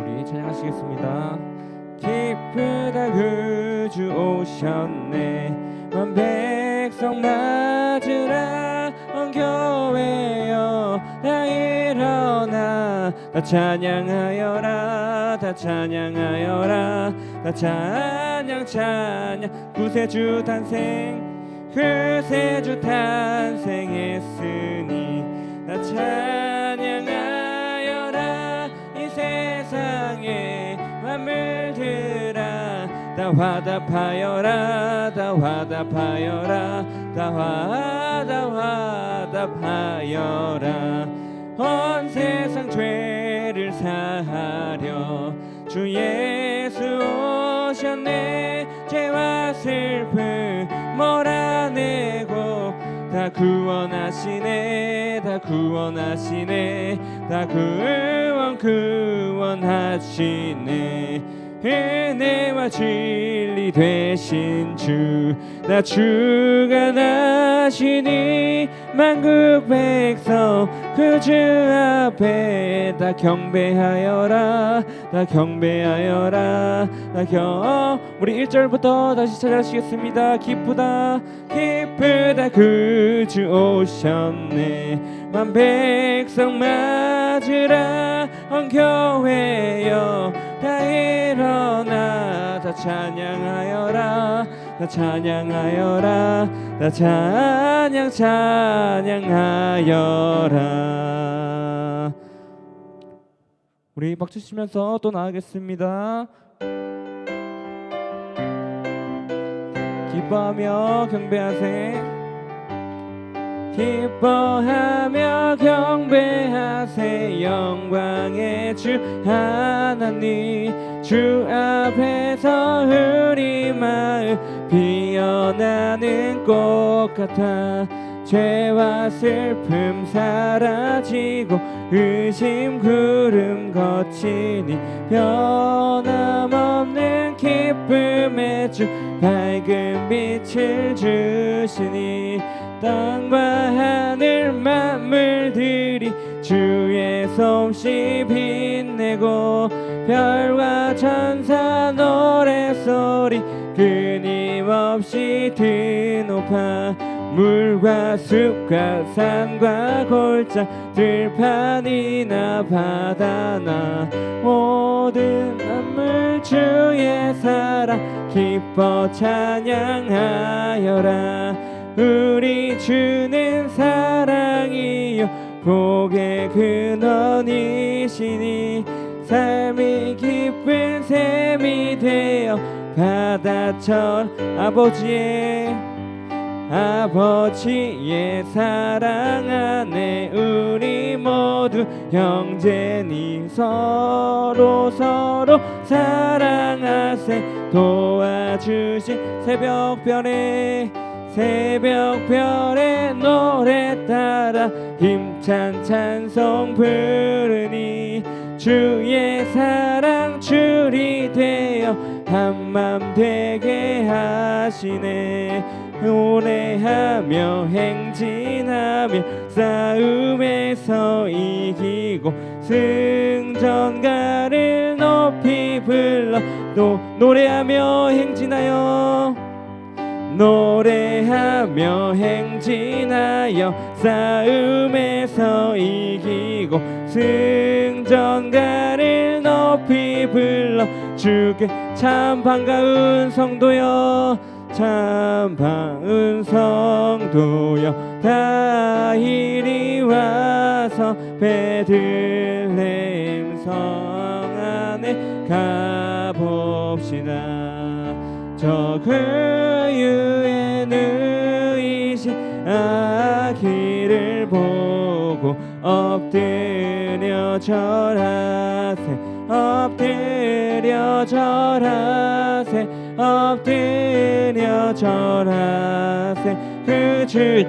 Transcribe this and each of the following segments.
우리 찬양하시겠습니다. 기쁘다 그주 오셨네. 만 백성 맞으라 온 교회여 다 일어나. 다 찬양하여라. 다 찬양하여라. 다 찬양 찬양. 구세주 탄생. 구세주 탄생했으니 다 찬양 다 화답하여라 다 화답하여라 다 화답하여라. 온 세상 죄를 사하려 주 예수 오셨네. 죄와 슬픔 몰아내고 다 구원하시네 다 구원하시네 다 구원 구원하시네 은혜와 진리 되신 주 나 주가 나시니 만국 백성 그 주 앞에 다 경배하여라 다 경배하여라 다 경 우리 1절부터 다시 찾아시겠습니다. 기쁘다 기쁘다 그 주 오셨네. 만 백성 맞으라 온 교회여 다 일어나. 다 찬양하여라. 다 찬양하여라. 다 찬양 찬양하여라. 우리 박수 치면서 또 나가겠습니다. 기뻐하며 경배하세 기뻐하며 경배하세 영광의 주 하나님 주 앞에서 우리 마음 피어나는 꽃 같아 죄와 슬픔 사라지고 의심 구름 거치니 변함없는 기쁨의 주 밝은 빛을 주시니 땅과 하늘 만물 들이 주의 솜씨 빛내고 별과 천사 노래소리 끊임없이 드높아 물과 숲과 산과 골짜 들판이나 바다나 모든 만물 주의 사랑 기뻐 찬양하여라 우리 주는 사랑이요. 복의 근원이시니 삶이 기쁜 셈이 되어 바다처럼 아버지의 아버지의 사랑 안에 우리 모두 형제니 서로 서로 사랑하세. 도와주신 새벽별에 새벽별의 노래 따라 힘찬 찬송 부르니 주의 사랑 줄이 되어 한맘 되게 하시네. 노래하며 행진하며 싸움에서 이기고 승전가를 높이 불러 또 노래하며 행진하여 노래하며 행진하여 싸움에서 이기고 승전가를 높이 불러 주께 참 반가운 성도여 참 반가운 성도여. 다 이리 와서 베들레헴 성 안에 가봅시다. 저 누이신 아기를 보고 엎드려 절하세 엎드려 절하세 엎드려 절하세. 그주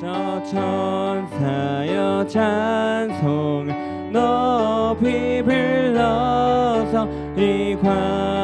저 천사여 찬송을 높이 불러서 이광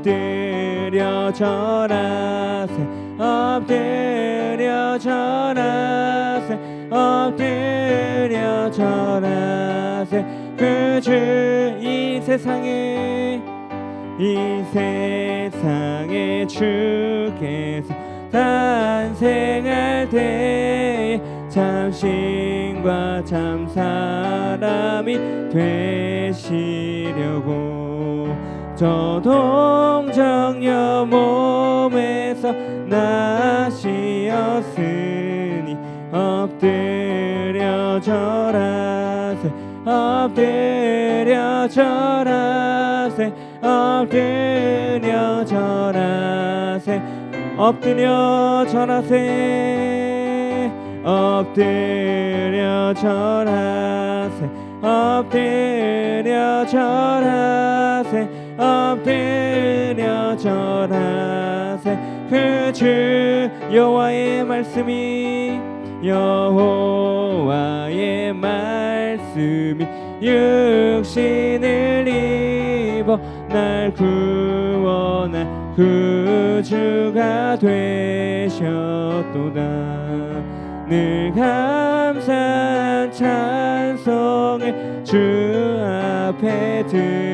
엎드려 절하세 엎드려 절하세 엎드려 절하세. 그 주 이 세상에 이 세상에 주께서 탄생할 때에 참신과 참 사람이 되시려고 저 동정녀 몸에서 나시었으니 엎드려 절하세 엎드려 절하세 엎드려 절하세 엎드려 절하세 엎드려 절하세 엎드려 절하세 엎드려 절하세. 그 주 여호와의 말씀이 여호와의 말씀이 육신을 입어 날 구원할 구주가 되셨도다. 늘 감사한 찬송을 주 앞에 드려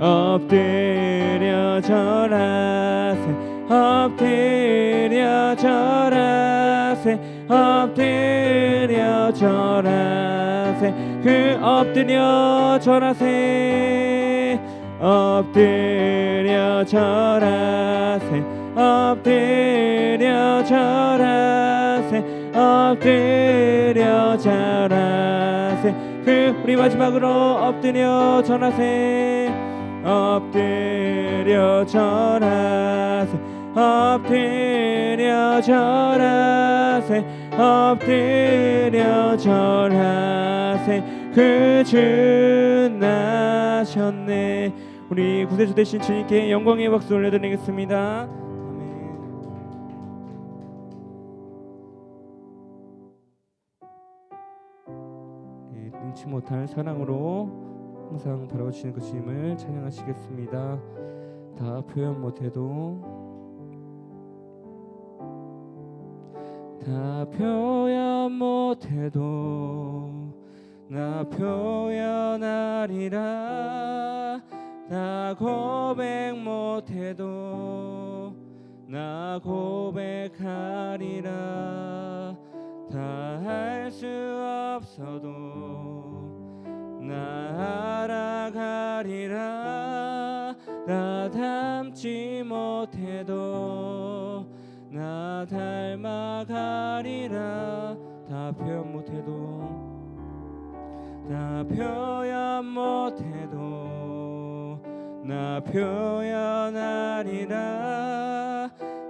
엎드려 절하세 엎드려 절하세 엎드려 절하세. 그 엎드려 절하세 엎드려 절하세 엎드려 절하세 엎드려 절하세. 그 우리 마지막으로 엎드려 절하세 엎드려 절하세 엎드려 절하세 엎드려 절하세. 그주 나셨네. 우리 구세주 되신 주님께 영광의 박수 올려드리겠습니다. 능치 못할 사랑으로 항상 바라보시는 그 주님을 찬양하시겠습니다. 다 표현 못해도 다 표현 못해도 나 표현하리라 다 고백 못해도 나 고백하리라 다 할 수 없어도 나 알아가리라. 나 닮지 못해도 나 닮아가리라. 다 표현 못해도 다 표현 못해도 나 표현하리라.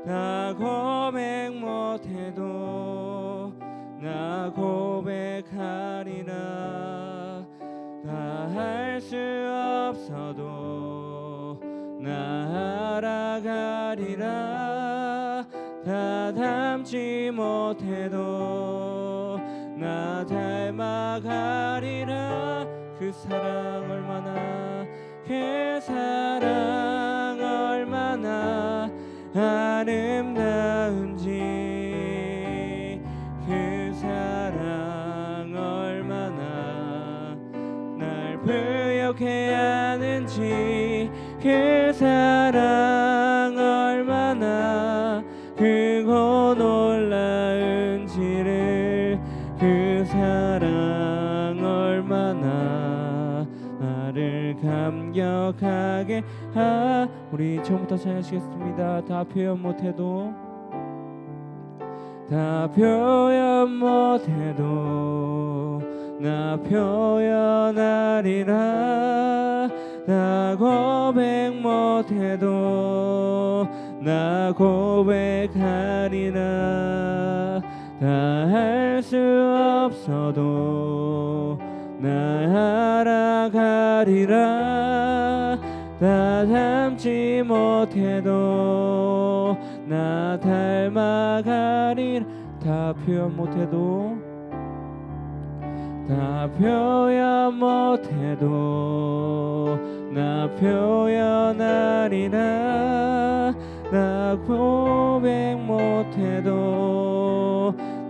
나 고백 못해도 나 고백하리라 알아가리라. 다 닮지 못해도 나 닮아가리라. 그 사랑 얼마나 그 사랑 얼마나 아름다운지. 그 사랑 얼마나 날 부욕해 하는지 그 사랑 얼마나 감격하게 하. 우리 처음부터 찬양하시겠습니다. 다 표현 못해도. 다 표현 못해도 나 표현하리라 나 고백 못해도 나 고백하리라. 다 할 수 없어도 나 알아가리라. 다 닮지 못해도 나 닮아가리라. 다 표현 못해도 다 표현 못해도 나 표현하리라 나 고백 못해도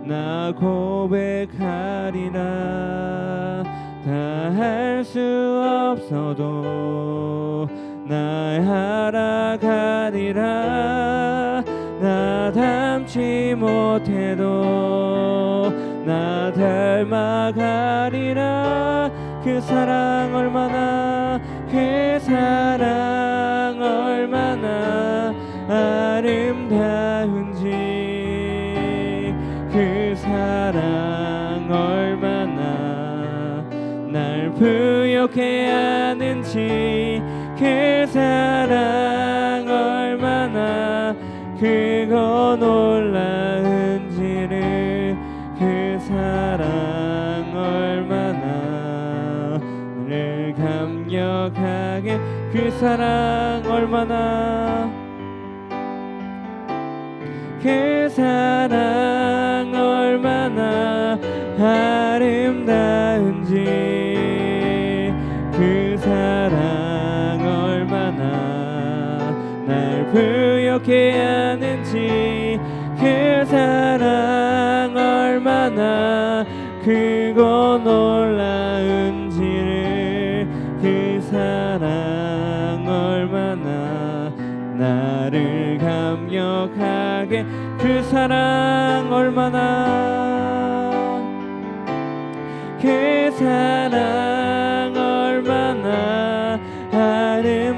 나 고백하리라 다 할 수 없어도 나 알아가리라 나 닮지 못해도 나 닮아가리라. 그 사랑 얼마나 그 사랑 얼마나 아름다운지 그 사랑 얼마나 날 부욕해 하는지 그 사랑 얼마나 그거 놀라 그 사랑 얼마나 그 사랑 얼마나 아름다운지 그 사랑 얼마나 날 부욕해 하는지 그 사랑 얼마나 크고 놀라 사랑 얼마나 그 사랑 얼마나 아름다운지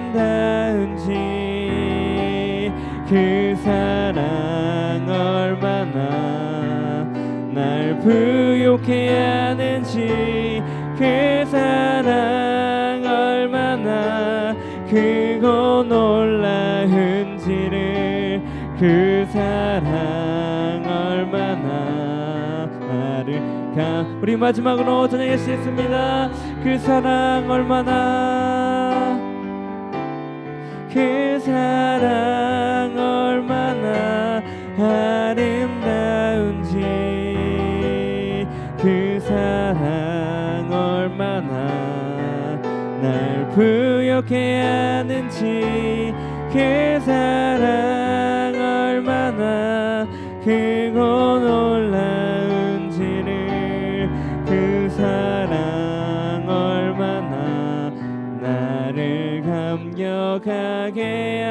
그 사랑 얼마나 날 부욕해 하는지 그 사랑 그 사랑 얼마나 가. 우리 마지막으로 전하겠습니다. 그 사랑 얼마나. 그 사랑 얼마나 아름다운지. 그 사랑 얼마나 날 부욕해 하는지 그 사랑 얼마나 크고 놀라운지를 그 사랑 얼마나 나를 감격하게